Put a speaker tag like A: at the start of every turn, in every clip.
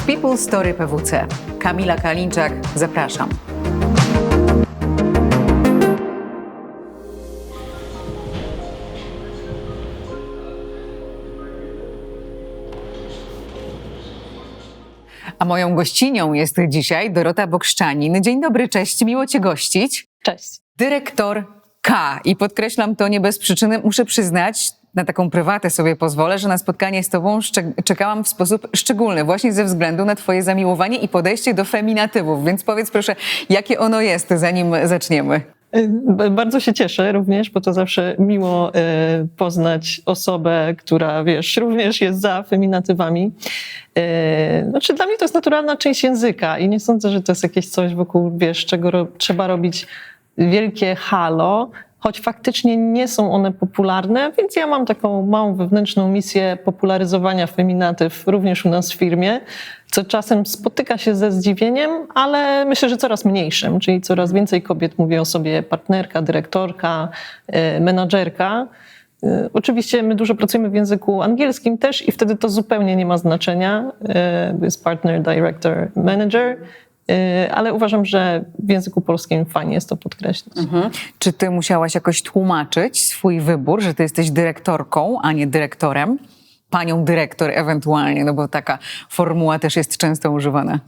A: jest People Story PWC. Kamila Kalinczak, zapraszam. A moją gościnią jest dzisiaj Dorota Bokszczanin. Dzień dobry, cześć, miło Cię gościć.
B: Cześć.
A: Dyrektor I podkreślam to nie bez przyczyny. Muszę przyznać, na taką prywatę sobie pozwolę, że na spotkanie z Tobą czekałam w sposób szczególny, właśnie ze względu na Twoje zamiłowanie i podejście do feminatywów. Więc powiedz proszę, jakie ono jest, zanim zaczniemy.
B: Y, Bardzo się cieszę również, bo to zawsze miło y, poznać osobę, która, wiesz, również jest za feminatywami. Y, Znaczy, dla mnie to jest naturalna część języka i nie sądzę, że to jest jakieś coś wokół, wiesz, czego ro- trzeba robić wielkie halo, choć faktycznie nie są one popularne, więc ja mam taką małą wewnętrzną misję popularyzowania feminatyw również u nas w firmie, co czasem spotyka się ze zdziwieniem, ale myślę, że coraz mniejszym, czyli coraz więcej kobiet mówi o sobie partnerka, dyrektorka, y, menadżerka. Y, Oczywiście my dużo pracujemy w języku angielskim też i wtedy to zupełnie nie ma znaczenia. y, Jest partner, director, manager, ale uważam, że w języku polskim fajnie jest to podkreślić.
A: Mhm. Czy Ty musiałaś jakoś tłumaczyć swój wybór, że Ty jesteś dyrektorką, a nie dyrektorem? Panią dyrektor ewentualnie, no bo taka formuła też jest często używana.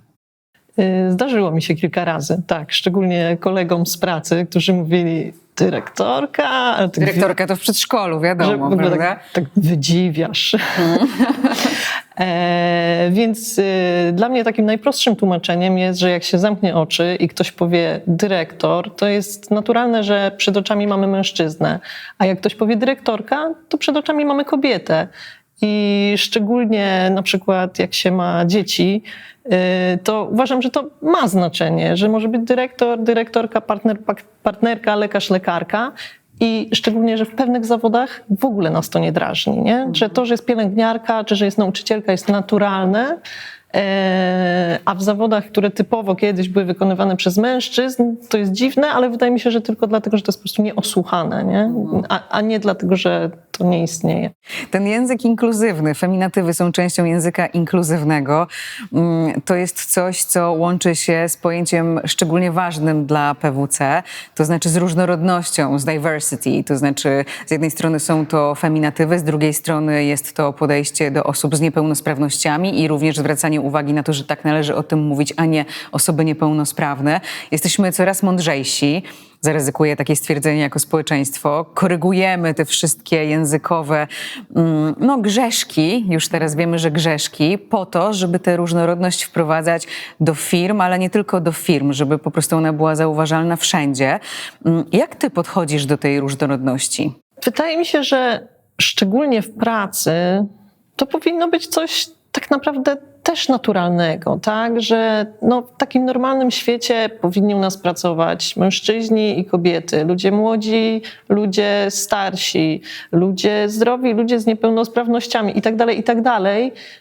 B: Y, Zdarzyło mi się kilka razy, tak, szczególnie kolegom z pracy, którzy mówili dyrektorka, tak
A: Dyrektorka to w przedszkolu,
B: że
A: wiadomo,
B: ogóle
A: prawda?
B: tak, tak wydziwiasz. e, więc y, dla mnie takim najprostszym tłumaczeniem jest, że jak się zamknie oczy i ktoś powie dyrektor, to jest naturalne, że przed oczami mamy mężczyznę, a jak ktoś powie dyrektorka, to przed oczami mamy kobietę. I szczególnie na przykład jak się ma dzieci, y, to uważam, że to ma znaczenie, że może być dyrektor, dyrektorka, partner, partnerka, lekarz, lekarka. I szczególnie, że w pewnych zawodach w ogóle nas to nie drażni, nie? Że to, że jest pielęgniarka, czy że jest nauczycielka jest naturalne, a w zawodach, które typowo kiedyś były wykonywane przez mężczyzn, to jest dziwne, ale wydaje mi się, że tylko dlatego, że to jest po prostu nieosłuchane, nie? A, a nie dlatego, że to nie istnieje.
A: Ten język inkluzywny, feminatywy są częścią języka inkluzywnego. Mm, To jest coś, co łączy się z pojęciem szczególnie ważnym dla PWC, to znaczy z różnorodnością, z diversity. To znaczy, z jednej strony są to feminatywy, z drugiej strony jest to podejście do osób z niepełnosprawnościami i również zwracanie uwagi na to, że tak należy o tym mówić, a nie osoby niepełnosprawne. Jesteśmy coraz mądrzejsi zaryzykuję takie stwierdzenie jako społeczeństwo. Korygujemy te wszystkie językowe mm, no, grzeszki, już teraz wiemy, że grzeszki, po to, żeby tę różnorodność wprowadzać do firm, ale nie tylko do firm, żeby po prostu ona była zauważalna wszędzie. Mm, Jak ty podchodzisz do tej różnorodności?
B: Wydaje mi się, że szczególnie w pracy to powinno być coś tak naprawdę też naturalnego, tak? Że no, w takim normalnym świecie powinni u nas pracować mężczyźni i kobiety, ludzie młodzi, ludzie starsi, ludzie zdrowi, ludzie z niepełnosprawnościami i tak dalej, i tak.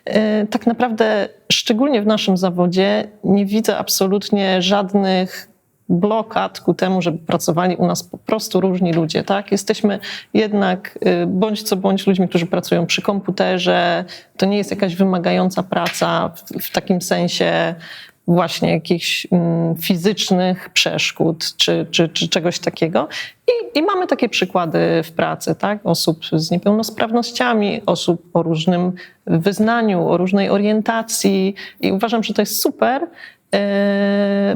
B: E, Tak naprawdę, szczególnie w naszym zawodzie, nie widzę absolutnie żadnych blokad ku temu, żeby pracowali u nas po prostu różni ludzie, tak? Jesteśmy jednak y, bądź co bądź ludźmi, którzy pracują przy komputerze. To nie jest jakaś wymagająca praca w, w takim sensie właśnie jakichś mm, fizycznych przeszkód czy, czy, czy czegoś takiego. I, I mamy takie przykłady w pracy, tak? Osób z niepełnosprawnościami, osób o różnym wyznaniu, o różnej orientacji i uważam, że to jest super,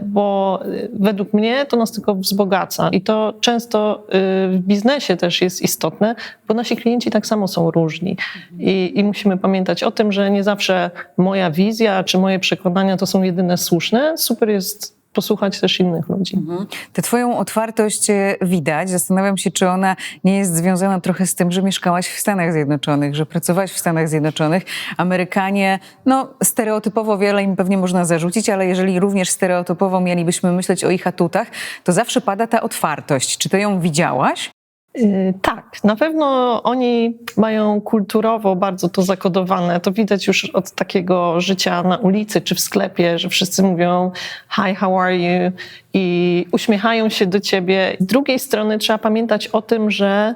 B: bo według mnie to nas tylko wzbogaca i to często e, w biznesie też jest istotne, bo nasi klienci tak samo są różni I, i musimy pamiętać o tym, że nie zawsze moja wizja czy moje przekonania to są jedyne słuszne. Super jest posłuchać też innych ludzi.
A: Tę twoją otwartość e, widać. Zastanawiam się, czy ona nie jest związana trochę z tym, że mieszkałaś w Stanach Zjednoczonych, że pracowałaś w Stanach Zjednoczonych. Amerykanie, no stereotypowo wiele im pewnie można zarzucić, ale jeżeli również stereotypowo mielibyśmy myśleć o ich atutach, to zawsze pada ta otwartość. Czy ty ją widziałaś?
B: Yy, Tak, na pewno oni mają kulturowo bardzo to zakodowane. To widać już od takiego życia na ulicy czy w sklepie, że wszyscy mówią hi, how are you i uśmiechają się do ciebie. Z drugiej strony trzeba pamiętać o tym, że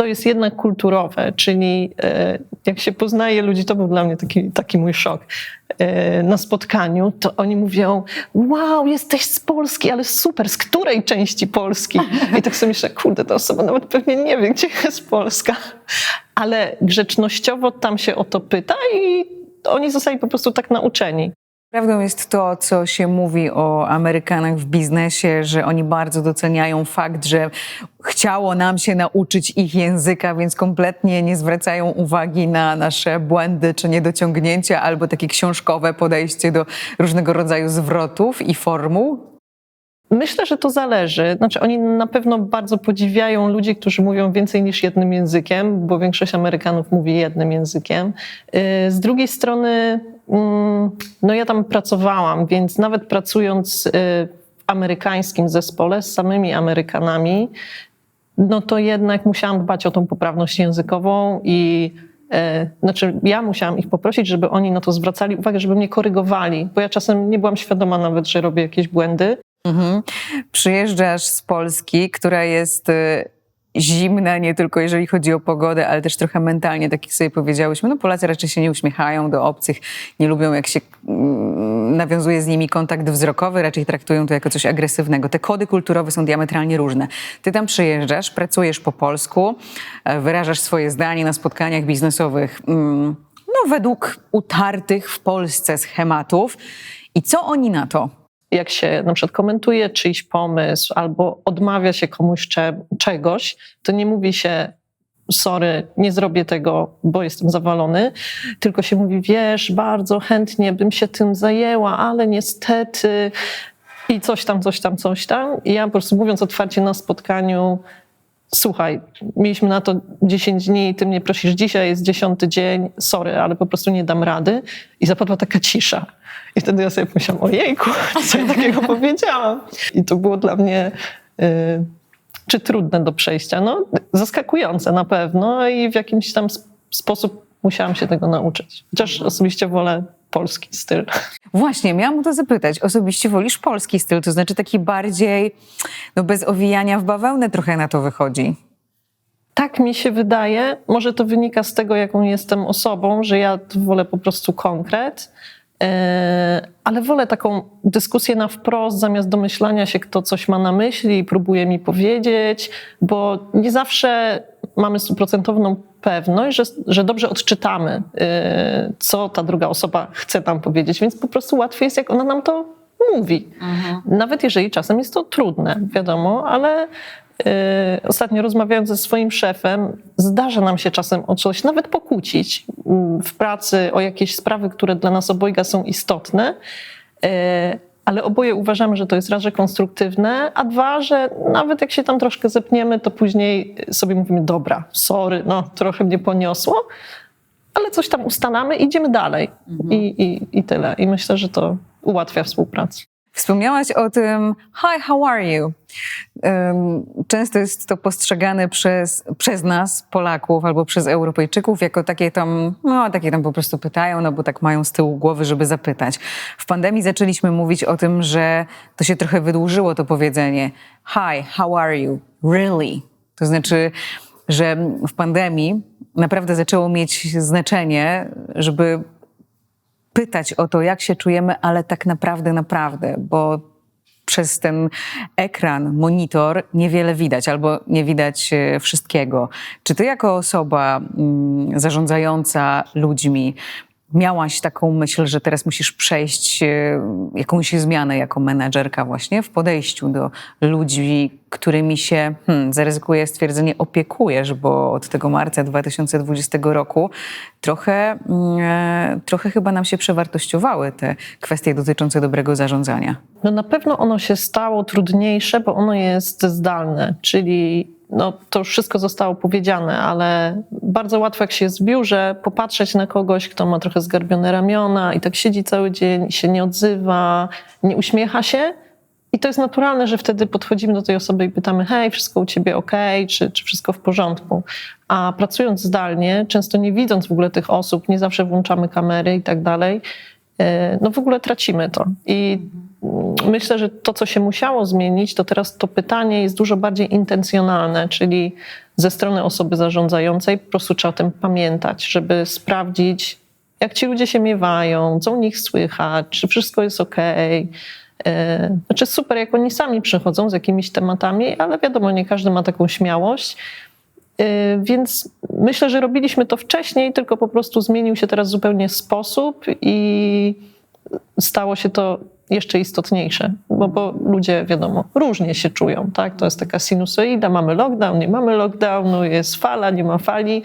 B: to jest jednak kulturowe, czyli e, jak się poznaje ludzi, to był dla mnie taki, taki mój szok. E, Na spotkaniu to oni mówią: Wow, jesteś z Polski, ale super, z której części Polski? I tak sobie myślę, kurde, ta osoba nawet pewnie nie wie, gdzie jest Polska. Ale grzecznościowo tam się o to pyta i oni zostali po prostu tak nauczeni.
A: Prawdą jest to, co się mówi o Amerykanach w biznesie, że oni bardzo doceniają fakt, że chciało nam się nauczyć ich języka, więc kompletnie nie zwracają uwagi na nasze błędy czy niedociągnięcia albo takie książkowe podejście do różnego rodzaju zwrotów i formuł.
B: Myślę, że to zależy. Znaczy, oni na pewno bardzo podziwiają ludzi, którzy mówią więcej niż jednym językiem, bo większość Amerykanów mówi jednym językiem. Yy, Z drugiej strony, no ja tam pracowałam, więc nawet pracując yy, w amerykańskim zespole z samymi Amerykanami, no to jednak musiałam dbać o tą poprawność językową i e, znaczy ja musiałam ich poprosić, żeby oni na to zwracali uwagę, żeby mnie korygowali, bo ja czasem nie byłam świadoma nawet, że robię jakieś błędy.
A: Mhm. Przyjeżdżasz z Polski, która jest y, zimna nie tylko jeżeli chodzi o pogodę, ale też trochę mentalnie, tak jak sobie powiedziałyśmy. No Polacy raczej się nie uśmiechają do obcych, nie lubią jak się mm, nawiązuje z nimi kontakt wzrokowy, raczej traktują to jako coś agresywnego. Te kody kulturowe są diametralnie różne. Ty tam przyjeżdżasz, pracujesz po polsku, e, wyrażasz swoje zdanie na spotkaniach biznesowych, mm, no według utartych w Polsce schematów. I co oni na to?
B: Jak się na przykład komentuje czyjś pomysł albo odmawia się komuś cze- czegoś, to nie mówi się sorry, nie zrobię tego, bo jestem zawalony, tylko się mówi, wiesz, bardzo chętnie bym się tym zajęła, ale niestety i coś tam, coś tam, coś tam. I ja po prostu mówiąc otwarcie na spotkaniu, słuchaj, mieliśmy na to 10 dni, ty mnie prosisz dzisiaj, jest dziesiąty dzień, sorry, ale po prostu nie dam rady. I zapadła taka cisza. I wtedy ja sobie pomyślałam, ojejku, co ja takiego powiedziałam? I to było dla mnie... y, czy trudne do przejścia? No, zaskakujące na pewno i w jakimś tam sp- sposób musiałam się tego nauczyć. Chociaż osobiście wolę polski styl.
A: Właśnie, miałam o to zapytać. Osobiście wolisz polski styl, to znaczy taki bardziej, no bez owijania w bawełnę trochę na to wychodzi.
B: Tak mi się wydaje. Może to wynika z tego, jaką jestem osobą, że ja wolę po prostu konkret, e, ale wolę taką dyskusję na wprost, zamiast domyślania się, kto coś ma na myśli i próbuje mi powiedzieć, bo nie zawsze mamy stuprocentowną pewność, że, że dobrze odczytamy, e, co ta druga osoba chce nam powiedzieć, więc po prostu łatwiej jest, jak ona nam to mówi. Nawet jeżeli czasem jest to trudne, wiadomo, ale Yy, ostatnio rozmawiając ze swoim szefem, zdarza nam się czasem o coś, nawet pokłócić yy, w pracy o jakieś sprawy, które dla nas obojga są istotne, yy, ale oboje uważamy, że to jest raz, że konstruktywne, a dwa, że nawet jak się tam troszkę zepniemy, to później sobie mówimy, dobra, sorry, no trochę mnie poniosło, ale coś tam ustalamy idziemy dalej. I, i, I tyle. I myślę, że to ułatwia współpracę.
A: Wspomniałaś o tym hi, how are you? Często jest to postrzegane przez, przez nas, Polaków albo przez Europejczyków, jako takie tam, no takie tam po prostu pytają, no bo tak mają z tyłu głowy, żeby zapytać. W pandemii zaczęliśmy mówić o tym, że to się trochę wydłużyło, to powiedzenie hi, how are you? Really? To znaczy, że w pandemii naprawdę zaczęło mieć znaczenie, żeby pytać o to, jak się czujemy, ale tak naprawdę, naprawdę, bo przez ten ekran, monitor niewiele widać albo nie widać e, wszystkiego. Czy ty jako osoba mm, zarządzająca ludźmi miałaś taką myśl, że teraz musisz przejść e, jakąś zmianę jako menedżerka właśnie w podejściu do ludzi, którymi się, hmm, zaryzykuję stwierdzenie, opiekujesz, bo od tego marca 2020 roku trochę, mm, e, trochę chyba nam się przewartościowały te kwestie dotyczące dobrego zarządzania.
B: No na pewno ono się stało trudniejsze, bo ono jest zdalne, czyli no, to już wszystko zostało powiedziane, ale bardzo łatwo jak się jest w biurze, popatrzeć na kogoś, kto ma trochę zgarbione ramiona i tak siedzi cały dzień się nie odzywa, nie uśmiecha się. I to jest naturalne, że wtedy podchodzimy do tej osoby i pytamy, hej, wszystko u ciebie ok, czy, czy wszystko w porządku. A pracując zdalnie, często nie widząc w ogóle tych osób, nie zawsze włączamy kamery i tak dalej, e, no w ogóle tracimy to. I myślę, że to, co się musiało zmienić, to teraz to pytanie jest dużo bardziej intencjonalne, czyli ze strony osoby zarządzającej po prostu trzeba o tym pamiętać, żeby sprawdzić, jak ci ludzie się miewają, co u nich słychać, czy wszystko jest ok. Znaczy super, jak oni sami przychodzą z jakimiś tematami, ale wiadomo, nie każdy ma taką śmiałość. Yy, Więc myślę, że robiliśmy to wcześniej, tylko po prostu zmienił się teraz zupełnie sposób i stało się to jeszcze istotniejsze, bo, bo ludzie, wiadomo, różnie się czują, tak? To jest taka sinusoida, mamy lockdown, nie mamy lockdownu, jest fala, nie ma fali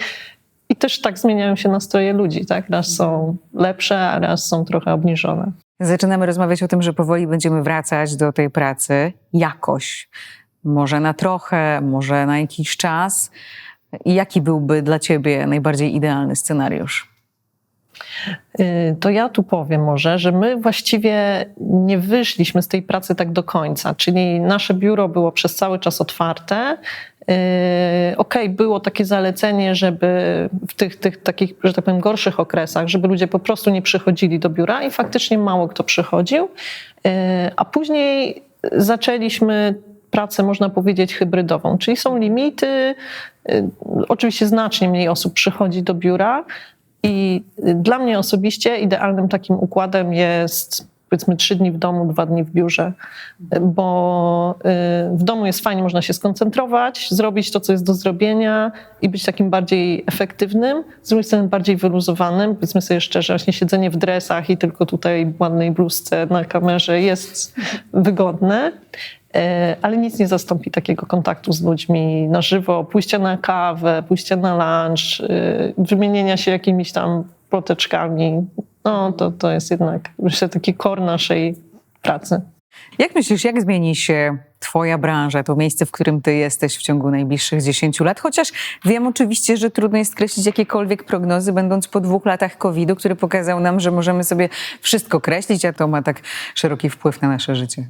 B: i też tak zmieniają się nastroje ludzi, tak? Raz są lepsze, a raz są trochę obniżone.
A: Zaczynamy rozmawiać o tym, że powoli będziemy wracać do tej pracy jakoś. Może na trochę, może na jakiś czas. Jaki byłby dla ciebie najbardziej idealny scenariusz?
B: Y, To ja tu powiem może, że my właściwie nie wyszliśmy z tej pracy tak do końca, czyli nasze biuro było przez cały czas otwarte. Yy, Okej, było takie zalecenie, żeby w tych, tych takich, że tak powiem, gorszych okresach, żeby ludzie po prostu nie przychodzili do biura i faktycznie mało kto przychodził. Yy, A później zaczęliśmy pracę, można powiedzieć, hybrydową, czyli są limity. Oczywiście znacznie mniej osób przychodzi do biura, i dla mnie osobiście idealnym takim układem jest powiedzmy trzy dni w domu, dwa dni w biurze, bo y, w domu jest fajnie, można się skoncentrować, zrobić to, co jest do zrobienia i być takim bardziej efektywnym, z drugiej strony bardziej wyluzowanym. Powiedzmy sobie szczerze, właśnie siedzenie w dresach i tylko tutaj w ładnej bluzce na kamerze jest wygodne. E, ale nic nie zastąpi takiego kontaktu z ludźmi na żywo, pójścia na kawę, pójścia na lunch, e, wymienienia się jakimiś tam ploteczkami. No to, to jest jednak myślę, taki kor naszej pracy.
A: Jak myślisz, jak zmieni się Twoja branża, to miejsce, w którym Ty jesteś w ciągu najbliższych 10 lat? Chociaż wiem oczywiście, że trudno jest kreślić jakiekolwiek prognozy, będąc po dwóch latach COVID-u, który pokazał nam, że możemy sobie wszystko kreślić, a to ma tak szeroki wpływ na nasze życie.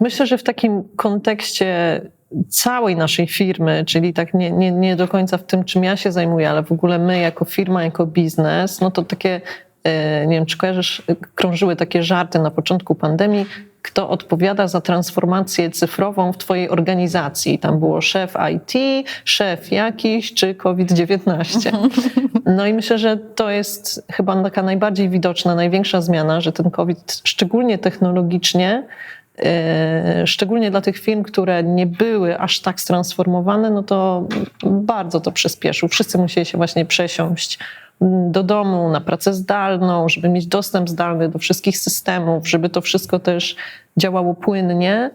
B: Myślę, że w takim kontekście całej naszej firmy, czyli tak nie, nie, nie do końca w tym, czym ja się zajmuję, ale w ogóle my jako firma, jako biznes, no to takie, e, nie wiem, czy kojarzysz, krążyły takie żarty na początku pandemii, kto odpowiada za transformację cyfrową w twojej organizacji. Tam było szef IT, szef jakiś, czy COVID-19. No i myślę, że to jest chyba taka najbardziej widoczna, największa zmiana, że ten COVID, szczególnie technologicznie, e, szczególnie dla tych firm, które nie były aż tak transformowane, no to bardzo to przyspieszył. Wszyscy musieli się właśnie przesiąść do domu, na pracę zdalną, żeby mieć dostęp zdalny do wszystkich systemów, żeby to wszystko też działało płynnie.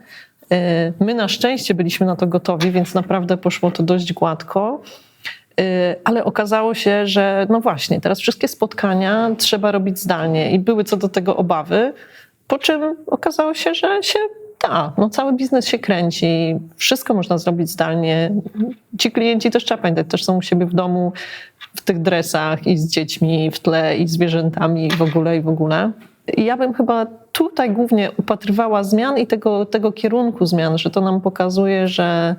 B: E, My na szczęście byliśmy na to gotowi, więc naprawdę poszło to dość gładko. Y, Ale okazało się, że no właśnie, teraz wszystkie spotkania trzeba robić zdalnie i były co do tego obawy, po czym okazało się, że się da. No cały biznes się kręci, wszystko można zrobić zdalnie. Ci klienci też trzeba pamiętać, też są u siebie w domu w tych dresach i z dziećmi w tle i zwierzętami w ogóle i w ogóle. Ja bym chyba tutaj głównie upatrywała zmian i tego, tego kierunku zmian, że to nam pokazuje, że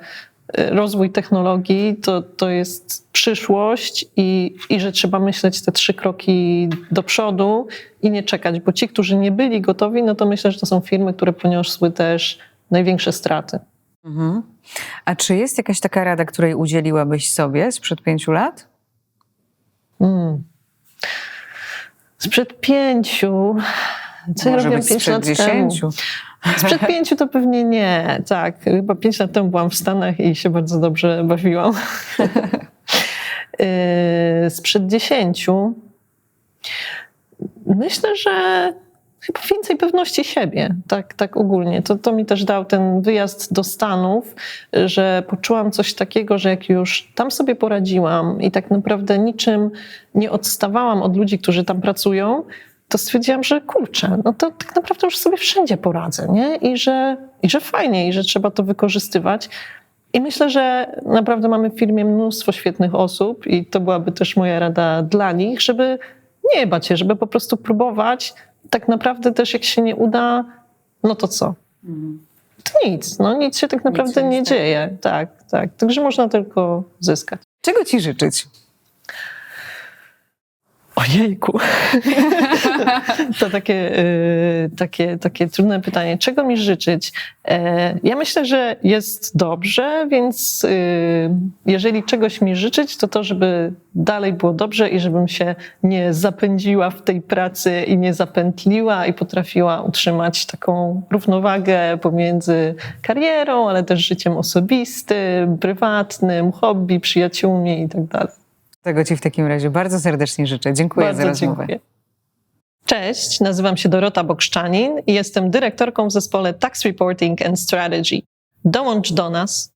B: rozwój technologii to, to jest przyszłość i, i że trzeba myśleć te trzy kroki do przodu i nie czekać, bo ci, którzy nie byli gotowi, no to myślę, że to są firmy, które poniosły też największe straty.
A: Mhm. A czy jest jakaś taka rada, której udzieliłabyś sobie sprzed pięciu lat?
B: Mm. Sprzed pięciu. Co ja
A: Może
B: robiłam
A: być
B: pięć lat
A: dziesięciu.
B: temu? Sprzed pięciu to pewnie nie. Tak, chyba pięć lat temu byłam w Stanach i się bardzo dobrze bawiłam. Yy, Sprzed dziesięciu. Myślę, że chyba więcej pewności siebie, tak, tak ogólnie. To, to mi też dał ten wyjazd do Stanów, że poczułam coś takiego, że jak już tam sobie poradziłam i tak naprawdę niczym nie odstawałam od ludzi, którzy tam pracują, to stwierdziłam, że kurczę, no to tak naprawdę już sobie wszędzie poradzę, nie? I że, i że fajnie, i że trzeba to wykorzystywać. I myślę, że naprawdę mamy w firmie mnóstwo świetnych osób i to byłaby też moja rada dla nich, żeby nie bać się, żeby po prostu próbować. Tak naprawdę też jak się nie uda, no to co? To nic, no nic się tak naprawdę
A: nie
B: nie dzieje. Tak, tak. Także można tylko zyskać.
A: Czego ci życzyć?
B: Ojejku. To takie, y, takie, takie trudne pytanie. Czego mi życzyć? E, Ja myślę, że jest dobrze, więc y, jeżeli czegoś mi życzyć, to to, żeby dalej było dobrze i żebym się nie zapędziła w tej pracy i nie zapętliła i potrafiła utrzymać taką równowagę pomiędzy karierą, ale też życiem osobistym, prywatnym, hobby, przyjaciółmi i tak.
A: Tego Ci w takim razie bardzo serdecznie życzę. Dziękuję za
B: Bardzo
A: rozmowę.
B: dziękuję. Cześć, nazywam się Dorota Bokrzczanin i jestem dyrektorką w zespole Tax Reporting and Strategy. Dołącz do nas